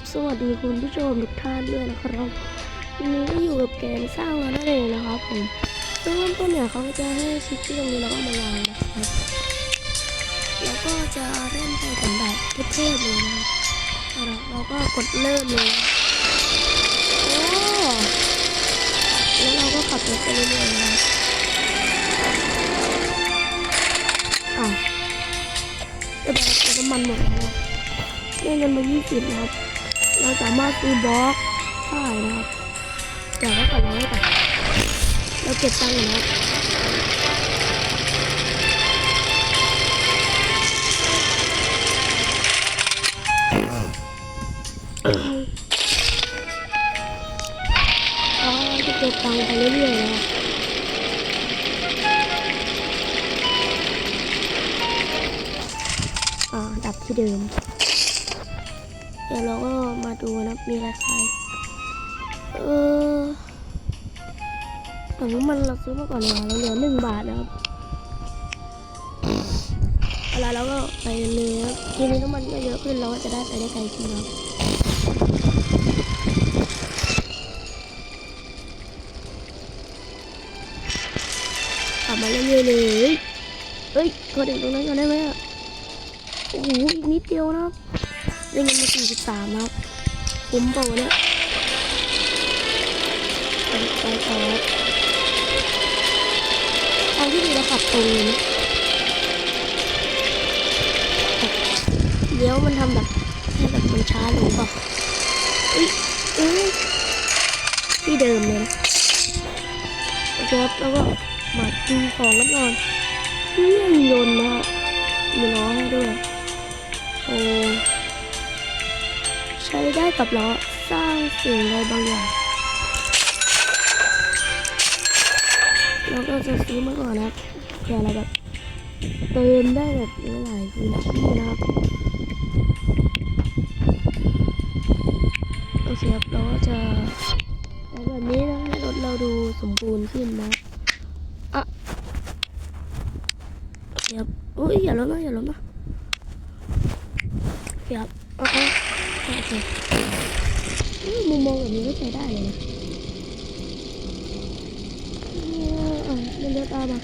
บสวัสดีคุณผู้ชมทุกท่านด้วยนะครับวันนี้ก็อยู่กับเกมสร้างแล้วนั่นเองนะครับผมเริ่มต้นเนี่ยเขาก็จะให้ชิปที่ตรงนี้แล้วก็มาวางนะครับแล้วก็จะเล่นไปถึงแบบเทพๆเลยนะครับเอาเราก็กดเริ่มเลยโอ้แล้วเราก็ขับรถไปเรื่อยๆนะครับอะเดี๋ยวเราน้ำมันหมดแล้วนะได้เงินมา20นะครับ เราสามารถซื้อบล็อกได้นะครับเดี๋ยวเราก่อนเราไว้ตัดเราเก็บตังค์นนะครับ ซื้อมาก่อนเลยเราเหลือหนึ่งบาทนะครับเอาละเราก็ไปเลยครับทีนี้น้ำมันก็เยอะขึ้นเราก็จะได้ไปได้ไกลขึ้นครับขับมาเรื่อยๆเลยเอ้ยกดถึงตรงนั้นก่อนได้ไหมอะโอ้โหอีกนิดเดียวนะครับได้เงินมาสี่สิบสามครับคุ้มเปล่าวะเนี่ยไปไปต่อครับ ทางที่ดีเราขับตรงเลยนะเลี้ยวมันทำแบบให้แบบมันช้าลงเปล่ะเอ้ยเอ้ยที่เดิมเลยนะโอเคครับแล้วก็มาดูของกันก่อนเครื่องยนต์นะมีล้อให้ด้วยโอ้ใช้ได้กับล้อสร้างสิ่งอะไรบางอย่าง เราก็จะซื้อมาก่อนนะครับเผื่อเราแบบเติมได้แบบหลายพื้นที่นะครับโอเคครับเราก็จะแบบนี้นะให้รถเราดูสมบูรณ์ขึ้นนะอะโอเคครับอุ้ยอย่าล้มนะอย่าล้มนะเียวเอเอโอเคมมุมมองแบบนี้ก็ใช้ได้เลยนะ เนี่ยอะมันเลี้ยวตามมา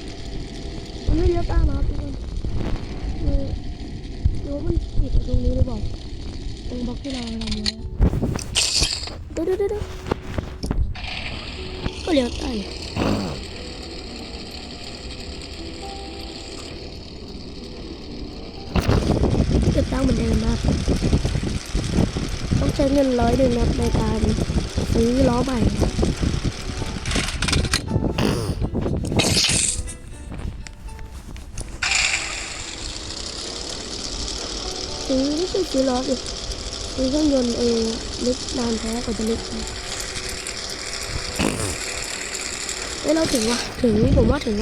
มันไม่เลี้ยวตามมาครับทุกคนคือหรือว่ามันติดอยู่ตรงนี้หรือเปล่าตรงบล็อกที่เราทำไว้อะเดี๋ยวเดี๋ยวเดี๋ยวเดี๋ยวก็เลี้ยวใต้นี่เก็บตังค์เหมือนเดิมนะครับต้องใช้เงินร้อยหนึ่งนะครับในการซื้อล้อใหม่ ซื้อไม่ใช่ซื้อล้อดิซื้อเครื่องยนต์เองลึกนานแท้กว่าจะลึกเอ้ยเราถึงวะถึงผมว่าถึง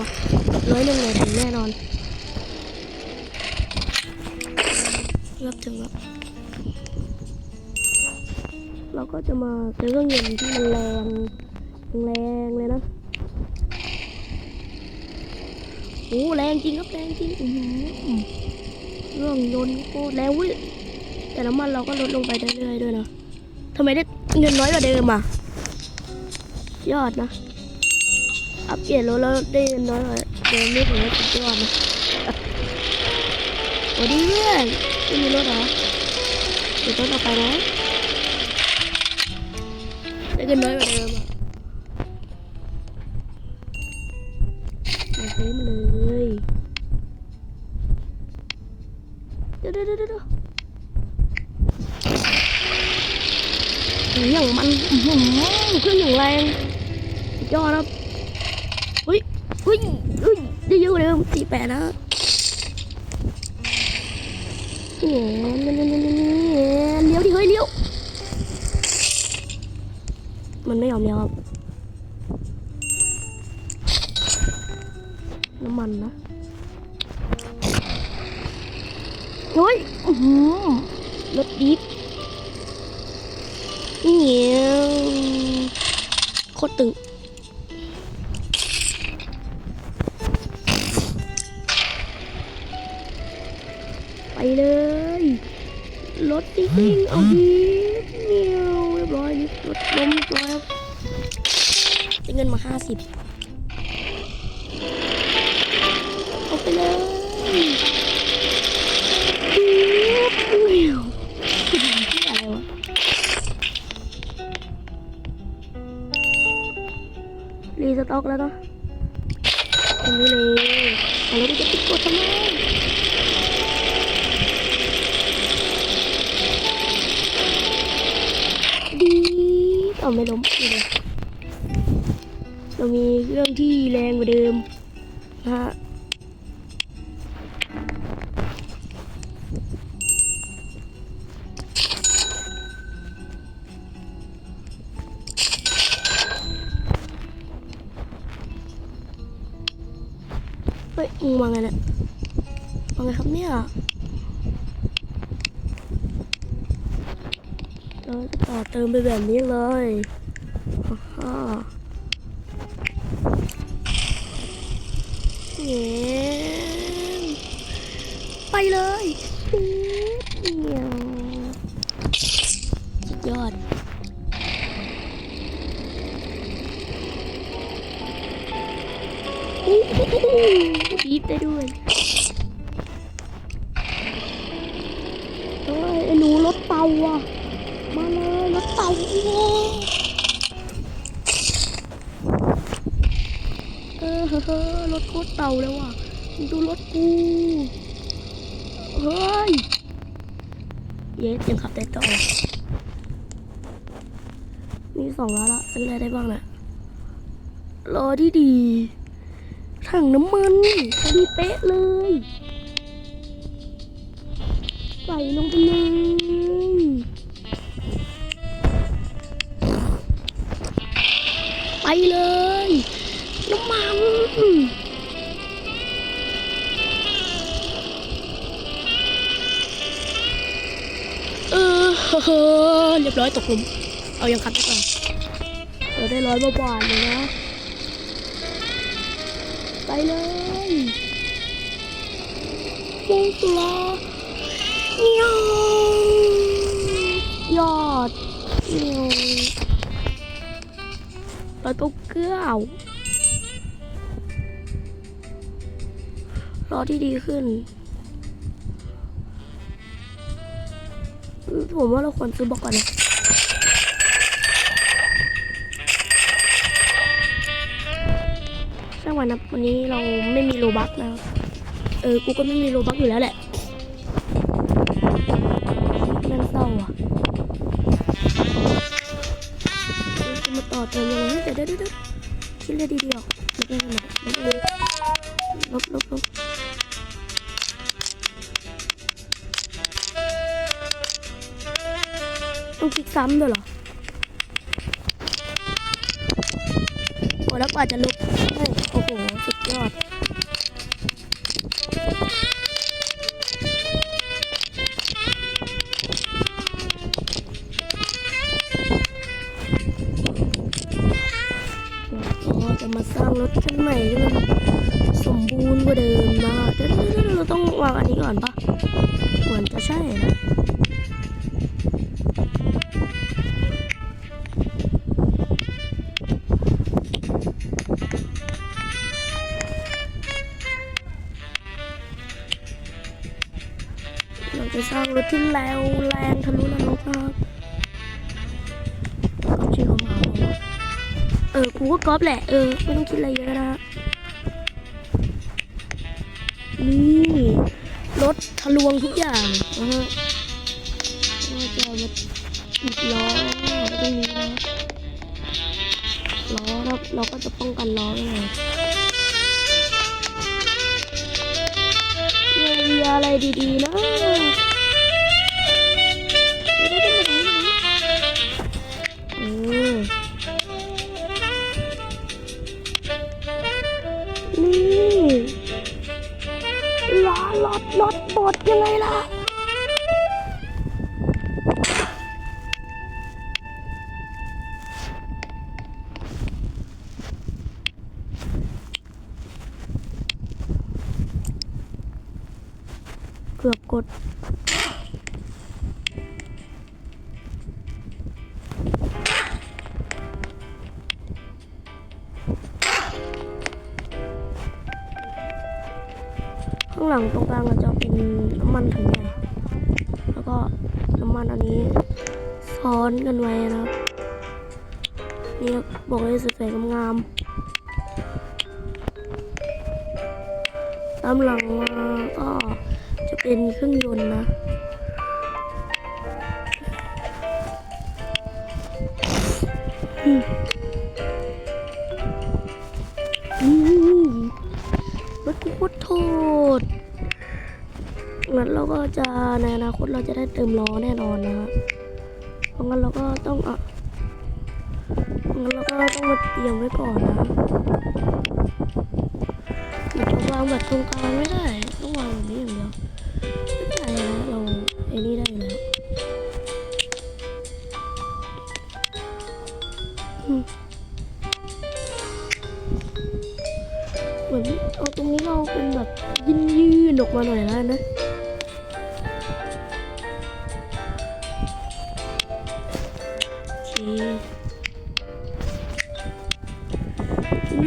แต่น้ำมันเราก็ลดลงไปเรื่อยๆด้วยนะทำไมได้เงินน้อยกว่าเดิมอะยอดนะ อัปเกรดรถแล้วได้เงินน้อยกว่าเดิมนี่ผมว่าสุดยอดนะสวัสดีเพื่อนไม่มีรถเหรอเดี๋ยวต้นต่อไปนะได้เงินน้อยกว่าเดิมอะมาซื้อมาเลยเดี๋ยวเดี๋ยวเดี๋ยวเดี๋ยว อย่างมันอื้อหือเครื่องอย่างแรงยอดครับเฮ้ยเฮ้ยเฮ้ยได้เยอะกว่าเดิมสี่แปดนะเนี่ยเนี่ยเนี่ยเลี้ยวดิเฮ้ยเลี้ยวมันไม่ยอมเลี้ยวครับน้ำมันนะเฮ้ยอื้อ เหนียวโคตรตึงไปเลยรถจริงๆเอาดีรถล้มอีกแล้วได้เงินมาห้าสิบ อกแล้วเนาะตรงนี้เลยอาแล้วกูจะติดกดทำไมดีเอาไม่ล้มเลยเรามีเรื่องที่แรงกว่าเดิมนะฮะ เราต่อเติมไปแบบนี้เลยฮ่าเย้ไปเลยเงี้ยวสุดยอดบีบได้ด้วยเฮ้ยไอ้หนูรถเตาอะ มาเลยรถเต่า เฮ้อรถโคตรเต่าเลยว่ะมึงดูรถกูเฮ้ยเยสยังขับได้ต่อมีสองล้อละซื้ออะไรได้บ้างน่ะรอที่ดีถังน้ำมันดีเป๊ะเลยใส่ลงไปเลยไปเลย เฮ้เรียบร้อยตกหลุม เอายังคัดไปก่อนเดี๋ยวได้ร้อยบาทเลยนะ ไปเลยมุงสุลาเงี้ยวยอดเงี้ยวเราต้องเกล้าวรอที่ดีขึ้น ผมว่าเราควรซื้อบล็อกก่อนนะช่างวันนะวันนี้เราไม่มีโลบักนะเออ กูก็ไม่มีโลบักอยู่แล้วแหละนั่นเศร้าอะจะมาต่อเติมยังไงเดี๋ยวเดี๋ยวเดี๋ยวคิดเลยดีๆออกลบเลย ซ้ำด้วยเหรอโอ้แล้วกว่าจะลบได้โอ้โห สุดยอดจะมาสร้างรถคันใหม่ที่มันสมบูรณ์กว่าเดิมนะเดี๋ยวๆๆเราต้องวางอันนี้ก่อนปะ เราจะสร้างรถที่แรงแรงทะลุนรกนะครับก็ชื่อของเราเออกูก็ก๊อปแหละ เออ ไม่ต้องคิดอะไรเยอะนะนี่รถทะลวงทุกอย่างนะฮะก็จะมาอีกล้อแล้วก็มีล้อล้อแล้วเราก็จะป้องกันล้อยังไง มีอะไรดีๆนะนี่ล้อรถรถบดยังไงล่ะ ข้างหลังตรงกลางจะเป็นน้ำมันถังใหญ่แล้วก็น้ำมันอันนี้ซ้อนกันไว้นะครับนี่บบอกเลยสวยๆงามๆตามหลังมาก็จะเป็นเครื่องยนต์นะ ในอนาคตเราจะได้เติมล้อแน่นอนนะฮะเพราะงั้นเราก็ต้องอะงั้นเราก็ต้องมาเตรียมไว้ก่อนนะเราวางแบบตรงกลางไม่ได้ต้องวางแบบนี้อย่างเดียวไม่เป็นะเราไอ้นี่ได้อยู่แล้วเหมือนเอาตรงนี้เราเป็นแบบยืนยืนๆออกมาหน่อยแล้วนะ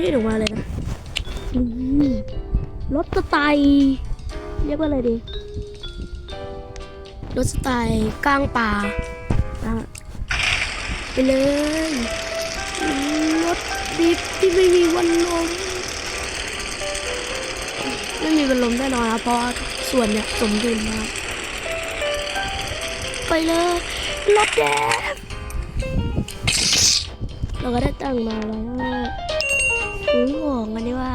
ยืนๆออกมาเลยนะรถสไตล์เรียกว่าอะไรดีรถสไตล์กลางป่าไปเลยรถดิฟที่ไม่มีวันลมไม่มีเป็นลมแน่นอนครับเพราะส่วนเนี่ยสมดุลมากไปเลยรถแดงเราก็ได้ตั้งมาแล้ว อของอันดีว่า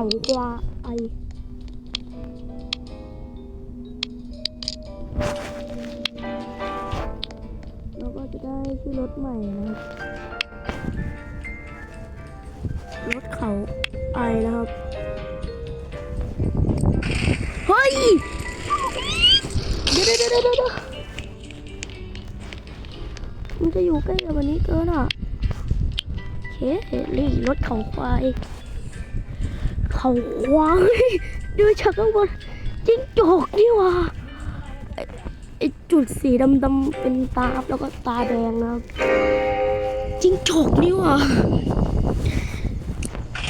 เขาควาไอเราก็จะได้ชื่อรถใหม่นะครับรถเขาไอนะครับ เฮ้ย เดี๋ยวเดี๋ยวเดี๋ยวเดี๋ยวมันจะอยู่ใกล้กับวันนี้เกินอะโอเคนี่รถเขาควาย เขาควายดูจากข้างบนจิ้งจอกนี่ว่าไอจุดสีดำๆเป็นตาแล้วก็ตาแดงนะจิ้งจอกนี่ว่า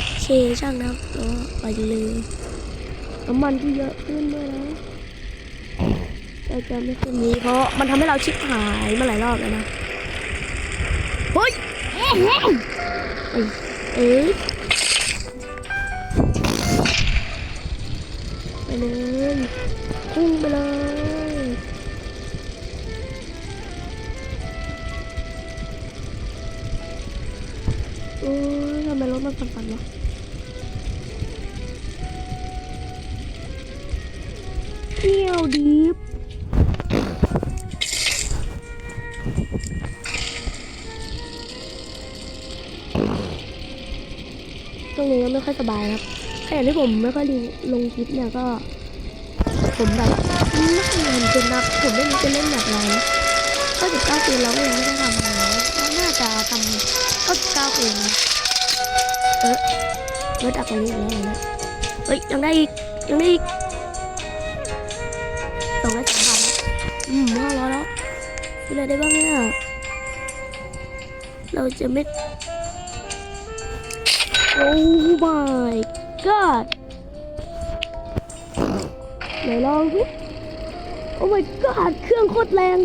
โอเคช่างนะครับไปเลยน้ำมันที่เยอะขึ้นด้วยนะแต่จะไม่ขึ้นนี้เพราะมันทำให้เราชิบหายมาหลายรอบแล้วนะเฮ้ยเอ้ย ไปเลยพุ่งไปเลยโอ้ยทำไมรถมันสั่นๆวะเที่ยวดิฟตรงนี้ก็ไม่ค่อยสบายครับ ขณะที่ผมไม่ค่อยลงคลิปเนี่ยก็ ผมแบบไม่ค่อยเห็นจนนักผมไม่รู้จะเล่นแบบไหนก็สิบเก้าปีแล้วก็ยังไม่ได้ทำเลยก็น่าจะทำก็สิบเก้าปีนเออรถอักตรงนี้อีกแล้วเหรอเนี่ยเฮ้ยยังได้อีกยังได้อีกสองร้อยสามบาทแล้วอืมห้าร้อยแล้วซื้ออะไรได้บ้างเนี่ยเราจะไม่โอ้ my god ไหนลองสิโอ้ my god เครื่องโคตรแรง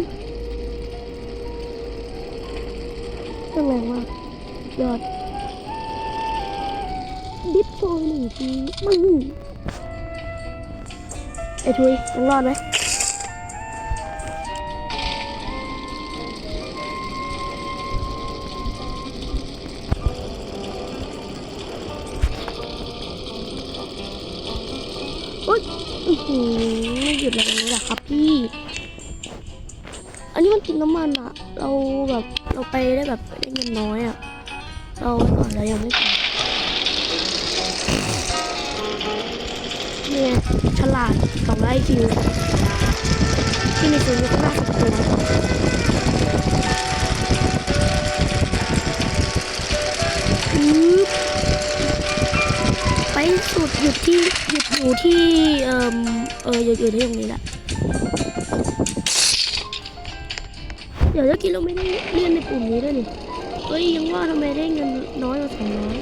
เครื่องแรงมากยอด ดิฟโชว์หนึ่งทีมึงไอ้ทุยยังรอดไหม ไม่หยุดอะไรเลยเหรอครับพี่ อันนี้มันกินน้ำมันอะเราแบบเราไปได้แบบได้เงินน้อยอะเราก่อนเรายังไม่ไปเนี่ยฉลาดสองไอคิวที่มีตัวนี้ก็น่าสนตัวอือ สุดหยุดที่หยุดอยู่ที่เอ่อเออหยุดอยู่ที่ตรงนี้แหละเดี๋ยวจะกี้เราไม่ได้เลื่อนในปุ่มนี้ด้วยนี่เฮ้ยยังว่าทำไมได้เงินน้อยกว่าสองร้อย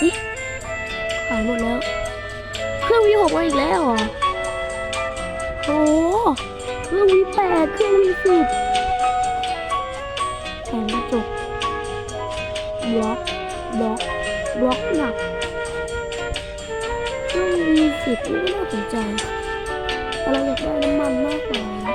สิขายหมดแล้ว เครื่องวีหกมาอีกแล้วเหรอโอ้เครื่องวีแปดเครื่องวีสิบแผงกระจกบล็อกบล็อกบล็อกหนักเครื่องวีสิบนี่ก็น่าสนใจแต่เราอยากได้น้ำมันมากกว่า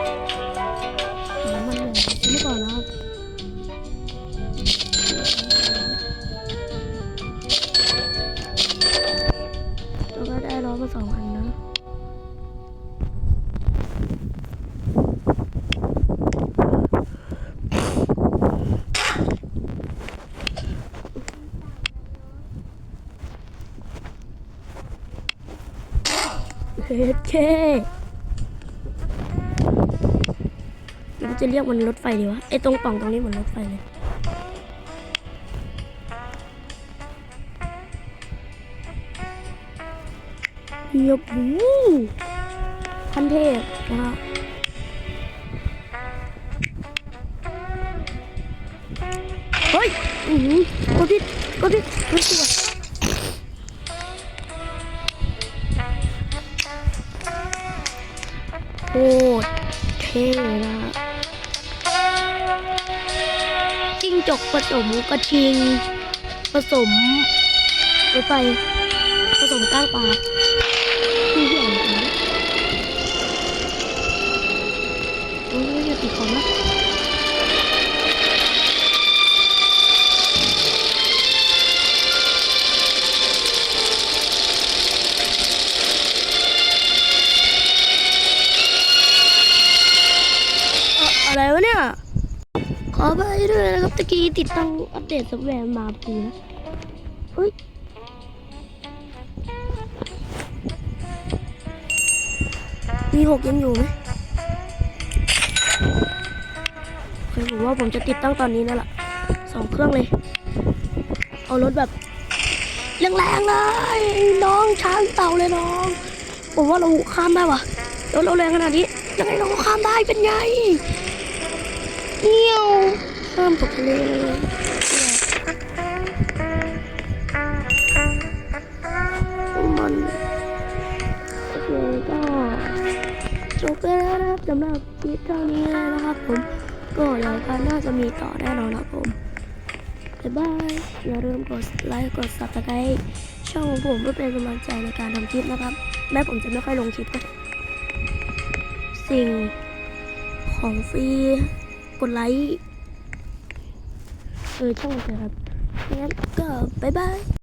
เฮ้ยเคหรือจะเรียกมันรถไฟดีวะไอตรงป่องตรงนี้เหมือนรถไฟเลยเยบูพันเทพนะฮะเฮ้ยอือหือกดผิดกดผิดไม่ตัวโคตรเท่นะฮะจิ้งจกผสมกระทิง ผสมรถไฟผสมก้างปลาคือเหี้ยอะไรกันเนี่ยโอ้ยอย่าติดของนะ อไปด้วยนะครับตะกี้ติดตั้งอัปเดตซอฟต์แวร์มาปีนะเฮ้ยมีหกยังอยู่ไหมเคผมว่าผมจะติดตั้งตอนนี้นั่นแหละสองเครื่องเลย เอารถแบบแรงๆเลย น้องช้างเต่าเลยน้อง ผมว่าเราข้ามได้วะรถเราแรงขนาดนี้ยังไงเราก็ข้ามได้เป็นไง ข้ามตกทะเลเลยมันโอเคก็จบไปแล้วนะครับสำหรับคลิปเท่านี้นะครับผมก็เดี๋ยวกันน่าจะมีต่อแน่นอนครับผมบ๊ายบายอย่าลืมกดไลค์กด subscribe ช่องของผมเพื่อเป็นกำลังใจในการทำคลิปนะครับ แม้ผมจะไม่ค่อยลงคลิปนะสิ่งของฟรีกดไลค์เออช่องนะครับงั้นก็บ๊ายบาย